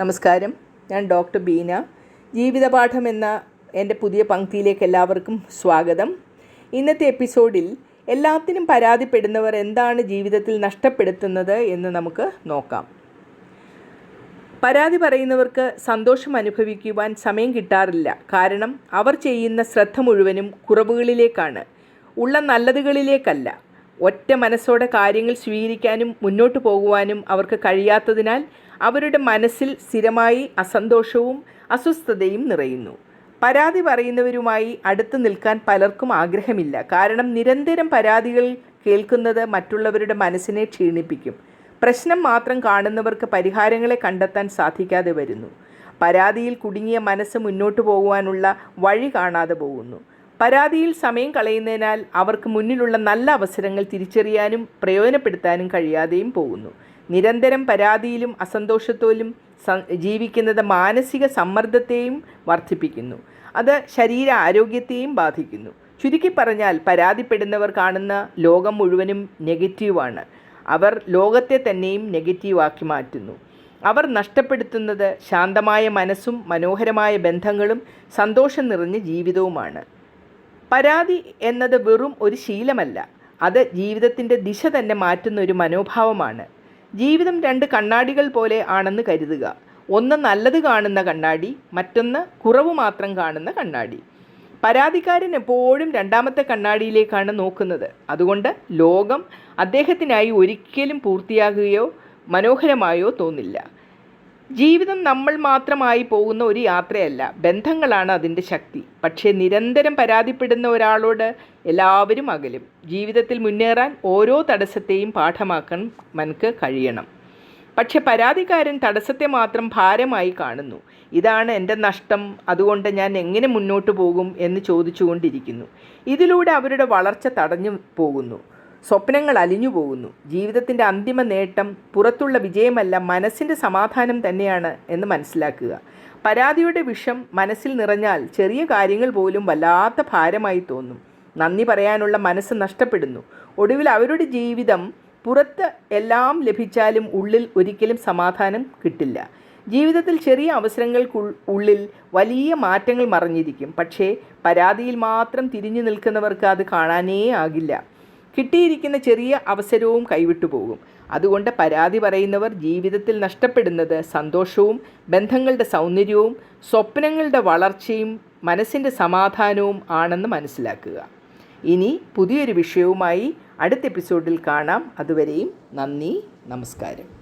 നമസ്കാരം. ഞാൻ ഡോക്ടർ ബീന. ജീവിതപാഠം എന്ന എന്റെ പുതിയ പങ്ക്തിയിലേക്ക് എല്ലാവർക്കും സ്വാഗതം. ഇന്നത്തെ എപ്പിസോഡിൽ എല്ലാത്തിനും പരാതിപ്പെടുന്നവർ എന്താണ് ജീവിതത്തിൽ നഷ്ടപ്പെടുത്തുന്നത് എന്ന് നമുക്ക് നോക്കാം. പരാതി പറയുന്നവർക്ക് സന്തോഷം അനുഭവിക്കുവാൻ സമയം കിട്ടാറില്ല. കാരണം അവർ ചെയ്യുന്ന ശ്രദ്ധ മുഴുവനും കുറവുകളിലേക്കാണ്. ഉള്ള നല്ലതുകളിലേക്കല്ല. ഒറ്റ മനസ്സോടെ കാര്യങ്ങൾ സ്വീകരിക്കാനും മുന്നോട്ട് പോകുവാനും അവർക്ക് കഴിയാത്തതിനാൽ അവരുടെ മനസ്സിൽ സ്ഥിരമായി അസന്തോഷവും അസ്വസ്ഥതയും നിറയുന്നു. പരാതി പറയുന്നവരുമായി അടുത്ത് നിൽക്കാൻ പലർക്കും ആഗ്രഹമില്ല. കാരണം നിരന്തരം പരാതികൾ കേൾക്കുന്നത് മറ്റുള്ളവരുടെ മനസ്സിനെ ക്ഷീണിപ്പിക്കും. പ്രശ്നം മാത്രം കാണുന്നവർക്ക് പരിഹാരങ്ങളെ കണ്ടെത്താൻ സാധിക്കാതെ വരുന്നു. പരാതിയിൽ കുടുങ്ങിയ മനസ്സ് മുന്നോട്ട് പോകുവാനുള്ള വഴി കാണാതെ പോകുന്നു. പരാതിയിൽ സമയം കളയുന്നതിനാൽ അവർക്ക് മുന്നിലുള്ള നല്ല അവസരങ്ങൾ തിരിച്ചറിയാനും പ്രയോജനപ്പെടുത്താനും കഴിയാതെയും പോകുന്നു. നിരന്തരം പരാതിയിലും അസന്തോഷത്തോലും ജീവിക്കുന്നത് മാനസിക സമ്മർദ്ദത്തെയും വർദ്ധിപ്പിക്കുന്നു. അത് ശരീര ആരോഗ്യത്തെയും ബാധിക്കുന്നു. ചുരുക്കി പറഞ്ഞാൽ പരാതിപ്പെടുന്നവർ കാണുന്ന ലോകം മുഴുവനും നെഗറ്റീവാണ്. അവർ ലോകത്തെ തന്നെയും നെഗറ്റീവാക്കി മാറ്റുന്നു. അവർ നഷ്ടപ്പെടുത്തുന്നത് ശാന്തമായ മനസ്സും മനോഹരമായ ബന്ധങ്ങളും സന്തോഷം നിറഞ്ഞ ജീവിതവുമാണ്. പരാതി എന്നത് വെറും ഒരു ശീലമല്ല. അത് ജീവിതത്തിന്റെ ദിശ തന്നെ മാറ്റുന്ന ഒരു മനോഭാവമാണ്. ജീവിതം രണ്ട് കണ്ണാടികൾ പോലെ ആണെന്ന് കരുതുക. ഒന്ന് നല്ലത് കാണുന്ന കണ്ണാടി മറ്റൊന്ന് കുറവ് മാത്രം കാണുന്ന കണ്ണാടി. പരാതിക്കാരൻ എപ്പോഴും രണ്ടാമത്തെ കണ്ണാടിയിലേക്കാണ് നോക്കുന്നത്. അതുകൊണ്ട് ലോകം അദ്ദേഹത്തിനായി ഒരിക്കലും പൂർത്തിയാകുകയോ മനോഹരമായോ തോന്നില്ല. ജീവിതം നമ്മൾ മാത്രമായി പോകുന്ന ഒരു യാത്രയല്ല. ബന്ധങ്ങളാണ് അതിന്റെ ശക്തി. പക്ഷേ നിരന്തരം പരാതിപ്പെടുന്ന ഒരാളോട് എല്ലാവരും അകലും. ജീവിതത്തിൽ മുന്നേറാൻ ഓരോ തടസ്സത്തെയും പാഠമാക്കാൻ മനക്ക് കഴിയണം. പക്ഷെ പരാതിക്കാരൻ തടസ്സത്തെ മാത്രം ഭാരമായി കാണുന്നു. ഇതാണ് എന്റെ നഷ്ടം. അതുകൊണ്ട് ഞാൻ എങ്ങനെ മുന്നോട്ട് പോകും എന്ന് ചോദിച്ചുകൊണ്ടിരിക്കുന്നു. ഇതിലൂടെ അവരുടെ വളർച്ച തടഞ്ഞു പോകുന്നു. സ്വപ്നങ്ങൾ അലിഞ്ഞു പോകുന്നു. ജീവിതത്തിന്റെ അന്തിമ നേട്ടം പുറത്തുള്ള വിജയമല്ല മനസ്സിന്റെ സമാധാനം തന്നെയാണ് എന്ന് മനസ്സിലാക്കുക. പരാതിയുടെ വിഷം മനസ്സിൽ നിറഞ്ഞാൽ ചെറിയ കാര്യങ്ങൾ പോലും വല്ലാത്ത ഭാരമായി തോന്നും. നന്ദി പറയാനുള്ള മനസ്സ് നഷ്ടപ്പെടുന്നു. ഒടുവിൽ അവരുടെ ജീവിതം പുറത്ത് എല്ലാം ലഭിച്ചാലും ഉള്ളിൽ ഒരിക്കലും സമാധാനം കിട്ടില്ല. ജീവിതത്തിൽ ചെറിയ അവസരങ്ങൾക്ക് ഉള്ളിൽ വലിയ മാറ്റങ്ങൾ മറിഞ്ഞിരിക്കും. പക്ഷേ പരാതിയിൽ മാത്രം തിരിഞ്ഞു നിൽക്കുന്നവർക്ക് അത് കാണാനേ ആകില്ല. കിട്ടിയിരിക്കുന്ന ചെറിയ അവസരവും കൈവിട്ടു പോകും. അതുകൊണ്ട് പരാതി പറയുന്നവർ ജീവിതത്തിൽ നഷ്ടപ്പെടുന്നത് സന്തോഷവും ബന്ധങ്ങളുടെ സൗന്ദര്യവും സ്വപ്നങ്ങളുടെ വളർച്ചയും മനസ്സിന്റെ സമാധാനവും ആണെന്ന് മനസ്സിലാക്കുക. ഇനി പുതിയൊരു വിഷയവുമായി അടുത്ത എപ്പിസോഡിൽ കാണാം. അതുവരെയും നന്ദി നമസ്കാരം.